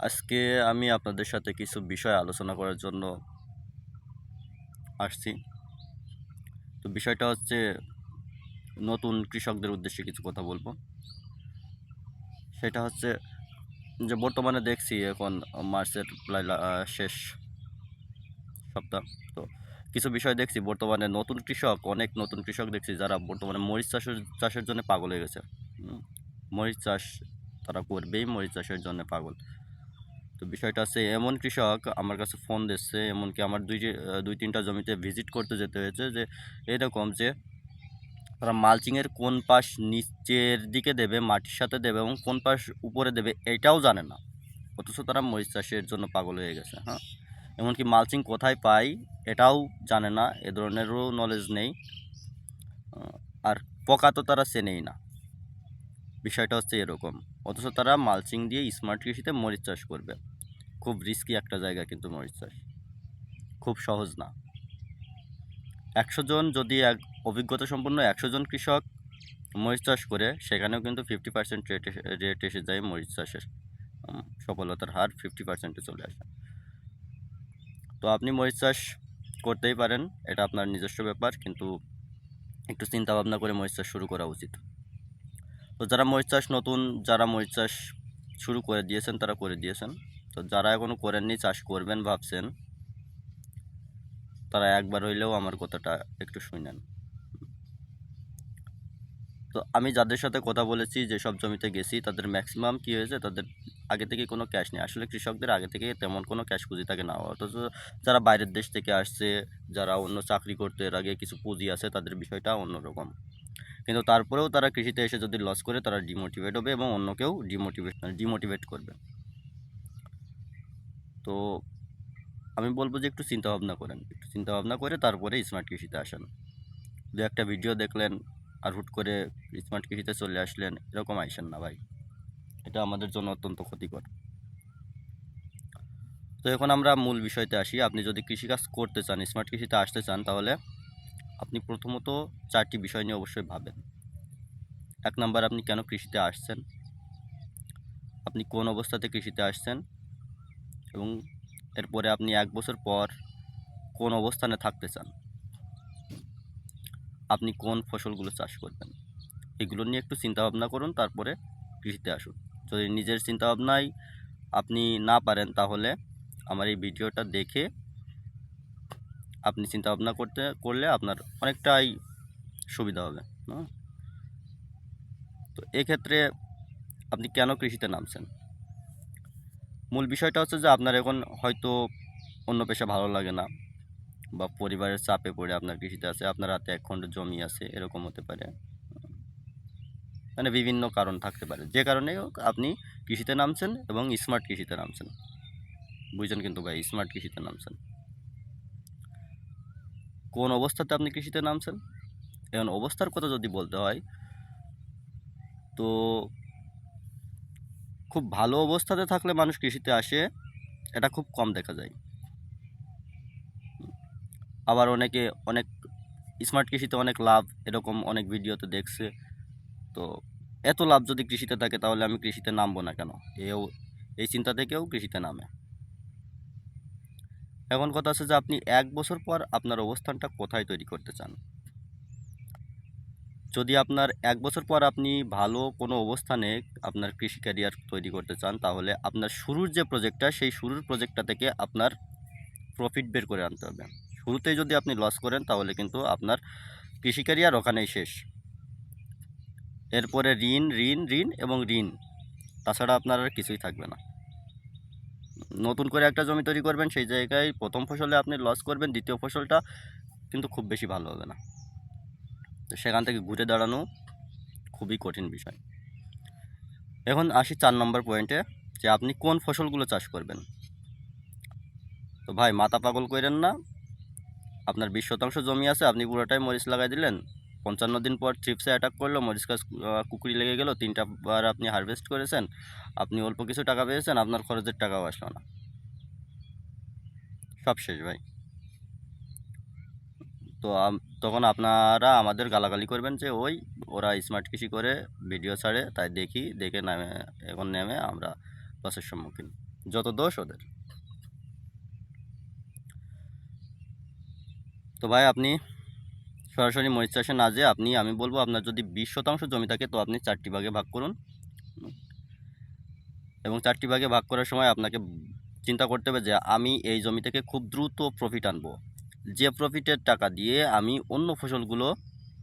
আজকে আমি আপনাদের সাথে কিছু বিষয় আলোচনা করার জন্য আসছি। তো বিষয়টা হচ্ছে নতুন কৃষকদের উদ্দেশ্যে কিছু কথা বলব। সেটা হচ্ছে যে বর্তমানে দেখছি এখন মার্চের প্রায় শেষ সপ্তাহ। তো কিছু বিষয় দেখছি, বর্তমানে নতুন কৃষক, অনেক নতুন কৃষক দেখছি যারা বর্তমানে মরিচ চাষের চাষের জন্য পাগল হয়ে গেছে। মরিচ চাষ তারা করবেই মরিচ চাষের জন্য পাগল। তো বিষয়টা আছে এমন কৃষক আমার কাছে ফোন দিচ্ছে, এমনকি আমার দুই দুই তিনটা জমিতে ভিজিট করতে যেতে হয়েছে যে, এরকম যে, তারা মালচিংয়ের কোন পাশ নিচের দিকে দেবে, মাটির সাথে দেবে এবং কোন পাশ উপরে দেবে এটাও জানে না। অথচ তারা মরিচ চাষের জন্য পাগল হয়ে গেছে হ্যাঁ? এমনকি মালচিং কোথায় পাই এটাও জানে না, এ ধরনেরও নলেজ নেই। আর পোকা তো তারা চেনেই না। বিষয়টা হচ্ছে এরকম। অথচ তারা মালচিং দিয়ে স্মার্ট কৃষিতে মরিচ চাষ করবে। খুব রিস্কি একটা জায়গা কিন্তু মরিচ চাষ। খুব সহজ না। একশো জন যদি এক অভিজ্ঞতা সম্পন্ন একশো জন কৃষক মরিচ চাষ করে, সেখানেও কিন্তু ফিফটি পার্সেন্ট রেট রেট এসে যায় মরিচ চাষের। সফলতার হার ফিফটি পার্সেন্টে চলে আসে। তো আপনি মরিচ চাষ করতেই পারেন। এটা আপনার নিজস্ব ব্যাপার, কিন্তু একটু চিন্তা ভাবনা করে মরিচ চাষ শুরু করা উচিত। তো যারা মরিচ চাষ নতুন, যারা মরিচ চাষ শুরু করে দিয়েছেন, তারা করে দিয়েছেন। তো যারা এখনও করেননি, চাষ করবেন ভাবছেন, তারা একবার হইলেও আমার কথাটা একটু শুনেন। তো আমি যাদের সাথে কথা বলেছি যেসব জমিতে গেছি, তাদের ম্যাক্সিমাম কী হয়েছে? তাদের আগে থেকে কোনো ক্যাশ নেই। আসলে কৃষকদের আগে থেকে তেমন কোনো ক্যাশ পুঁজি থাকে না। অথচ যারা বাইরের দেশ থেকে আসছে, যারা অন্য চাকরি করতে, এর আগে কিছু পুঁজি আছে, তাদের বিষয়টা অন্যরকম। কিন্তু তারপরেও তারা কৃষিতে এসে যদি লস করে, তারা ডিমোটিভেট হবে এবং অন্যকেও ডিমোটিভেট ডিমোটিভেট করবে। তো আমি বলব যে একটু চিন্তা ভাবনা করেন, একটু চিন্তা ভাবনা করে তারপরে স্মার্ট কৃষিতে আসেন। দু একটা ভিডিও দেখলেন আর হুট করে স্মার্ট কৃষিতে চলে আসলেন, এরকম আইসেন না ভাই। এটা আমাদের জন্য অত্যন্ত ক্ষতিকর। তো এখন আমরা মূল বিষয়তে আসি। আপনি যদি কৃষিকাজ করতে চান স্মার্ট কৃষিতে আসতে চান, তাহলে আপনি প্রথমত চারটি বিষয় নিয়ে অবশ্যই ভাবেন। এক নাম্বার, আপনি কেন কৃষিতে আসছেন? আপনি কোন অবস্থাতে কৃষিতে আসছেন? এবং এরপরে আপনি এক বছর পর কোন অবস্থানে থাকতে চান? আপনি কোন ফসলগুলো চাষ করবেন? এগুলো নিয়ে একটু চিন্তা ভাবনা করুন, তারপরে কৃষিতে আসুন। যদি নিজের চিন্তাভাবনায় আপনি না পারেন, তাহলে আমার এই ভিডিওটা দেখে আপনি চিন্তা ভাবনা করতে, করলে আপনার অনেকটাই সুবিধা হবে? তো এক্ষেত্রে আপনি কেন কৃষিতে নামছেন? মূল বিষয়টা হচ্ছে যে আপনার এখন হয়তো অন্য পেশা ভালো লাগে না বা পরিবারের চাপে পড়ে আপনার কৃষিতে আছে, আপনার হাতে এক খণ্ড জমি আছে, এরকম হতে পারে। মানে বিভিন্ন কারণ থাকতে পারে, যে কারণে হোক আপনি কৃষিতে নামছেন এবং স্মার্ট কৃষিতে নামছেন। বুঝছেন কিন্তু ভাই, স্মার্ট কৃষিতে নামছেন। কোন অবস্থাতে আপনি কৃষিতে নামছেন? এখন অবস্থার কথা যদি বলতে হয়, তো খুব ভালো অবস্থাতে থাকলে মানুষ কৃষিতে আসে, এটা খুব কম দেখা যায়। আবার অনেকে অনেক স্মার্ট কৃষিতে অনেক লাভ, এরকম অনেক ভিডিওতে দেখছে। তো এত লাভ যদি কৃষিতে থাকে, তাহলে আমি কৃষিতে নামবো না কেন? এও, এই চিন্তা থেকেও কৃষিতে নামে। এখন কথা আছে যে আপনি এক বছর পর আপনার অবস্থানটা কোথায় তৈরি করতে চান? যদি আপনার এক বছর পর আপনি ভালো কোনো অবস্থানে আপনার কৃষি ক্যারিয়ার তৈরি করতে চান, তাহলে আপনার শুরুর যে প্রজেক্টটা সেই শুরুর প্রজেক্টটা থেকে আপনার প্রফিট বের করে আনতে হবে। শুরুতেই যদি আপনি লস করেন, তাহলে কিন্তু আপনার কৃষি ক্যারিয়ার ওখানেই শেষ। এরপরে ঋণ ঋণ ঋণ এবং ঋণ, তাছাড়া আপনার আর কিছুই থাকবে না। নতুন করে একটা জমি তৈরি করবেন, সেই জায়গায় প্রথম ফসলে আপনি লস করবেন, দ্বিতীয় ফসলটা কিন্তু খুব বেশি ভালো হবে না। তো সেখান থেকে ঘুরে দাঁড়ানো খুবই কঠিন বিষয়। এখন আসি চার নম্বর পয়েন্টে যে আপনি কোন ফসলগুলো চাষ করবেন? তো ভাই, মাথা পাগল করেন না, আপনার বিশ শতাংশ জমি আছে, আপনি পুরোটাই মরিচ লাগাই দিলেন পঞ্চান্ন দিন পর ট্রিপসে অ্যাটাক করল মরিচ গাছ কুকুরি লেগে গেল, তিনটা বার আপনি হারভেস্ট করেছেন, আপনি অল্প কিছু টাকা পেয়েছেন, আপনার খরচের টাকাও আসলো না। সব শেষ ভাই। তো তখন আপনারা আমাদের গালাগালি করবেন যে, ওই, ওরা স্মার্ট কৃষি করে ভিডিও ছাড়ে, তাই দেখি, দেখে নামে, এখন নেমে আমরা লসের সম্মুখীন। যত দোষ ওদের। তো ভাই, আপনি সরাসরি মরিচ চাষে না যেয়ে আপনি, আমি বলব আপনার যদি বিশ শতাংশ জমি থাকে, তো আপনি চারটি ভাগে ভাগ করুন। এবং চারটি ভাগে ভাগ করার সময় আপনাকে চিন্তা করতে হবে যে, আমি এই জমি থেকে খুব দ্রুত প্রফিট আনব। যে প্রফিটের টাকা দিয়ে আমি অন্য ফসলগুলো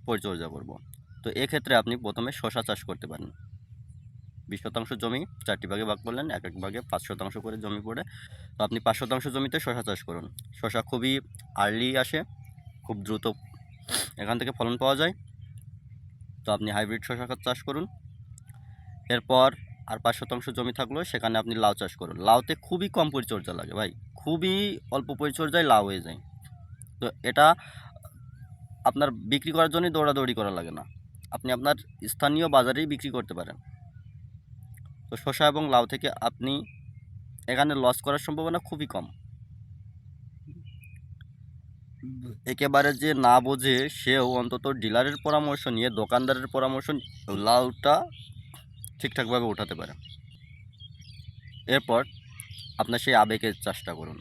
পরিচর্যা করব। তো এক্ষেত্রে আপনি প্রথমে শশা চাষ করতে পারেন। বিশ শতাংশ জমি, চারটি ভাগে ভাগ করলেন, এক এক ভাগে পাঁচ শতাংশ করে জমি পড়ে। তো আপনি পাঁচ শতাংশ জমিতে শশা চাষ করুন। শশা খুবই আর্লি আসে, খুব দ্রুত এখান থেকে ফলন পাওয়া যায়। তো আপনি হাইব্রিড শশা চাষ করুন। এরপর আর পাঁচ শতাংশ জমি থাকল, সেখানে আপনি লাউ চাষ করুন। লাউতে খুবই কম পরিচর্যা লাগে ভাই। খুবই অল্প পরিচর্যায় লাউ হয়ে যায়। তো এটা আপনার বিক্রি করার জন্যই দৌড়াদৌড়ি করা লাগে না। আপনি আপনার স্থানীয় বাজারেই বিক্রি করতে পারেন। তো শসা এবং লাউ থেকে আপনি এখানে লস করার সম্ভাবনা খুবই কম। একেবারে যে না বোঝে, সেও অন্তত ডিলারের পরামর্শ নিয়ে দোকানদারের পরামর্শ লাউটা ঠিকঠাকভাবে উঠাতে পারে। এরপর আপনার সেই আবেগের চাষটা করুন।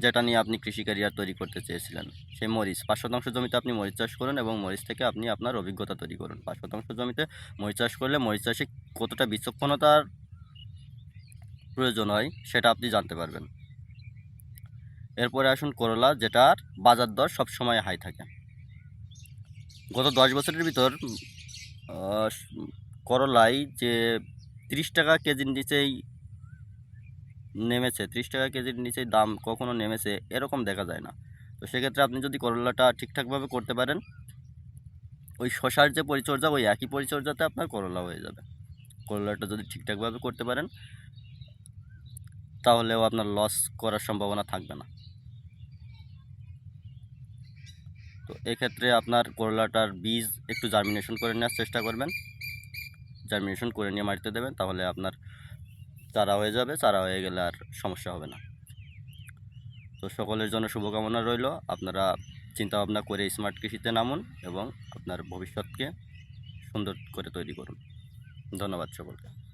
যেটা নিয়ে আপনি কৃষি ক্যারিয়ার তৈরি করতে চেয়েছিলেন, সেই মরিচ। পাঁচ শতাংশ জমিতে আপনি মরিচ চাষ করুন এবং মরিচ থেকে আপনি আপনার অভিজ্ঞতা তৈরি করুন। পাঁচ শতাংশ জমিতে মরিচ চাষ করলে মরিচ চাষে কতটা বিচক্ষণতার প্রয়োজন হয়, সেটা আপনি জানতে পারবেন। এরপরে আসুন করলা যেটার বাজার দর সবসময় হাই থাকে। গত দশ বছরের ভিতর আহ, করলাই যে তিরিশ টাকা কেজির নিচেই নেমেছে ত্রিশ টাকা কেজির নিচেই দাম কখনো নেমেছে এরকম দেখা যায় না। তো সেক্ষেত্রে আপনি যদি করলাটা ঠিকঠাকভাবে করতে পারেন ওই শশার যে পরিচর্যা ওই একই পরিচর্যাতে আপনার করলা হয়ে যাবে। করলাটা যদি ঠিকঠাকভাবে করতে পারেন তাহলেও আপনার লস করার সম্ভাবনা থাকবে না। তো এক্ষেত্রে আপনার করলাটার বীজ একটু জার্মিনেশন করে নেওয়ার চেষ্টা করবেন। জার্মিনেশন করে নিয়ে মাটিতে দেবেন, তাহলে আপনার চারা হয়ে যাবে, চারা হয়ে গেলে আর সমস্যা হবে না। তো সকলের জন্য শুভকামনা রইল। আপনারা চিন্তা ভাবনা করে স্মার্ট কৃষিতে নামুন এবং আপনার ভবিষ্যৎকে সুন্দর করে তৈরি করুন। ধন্যবাদ সকলকে।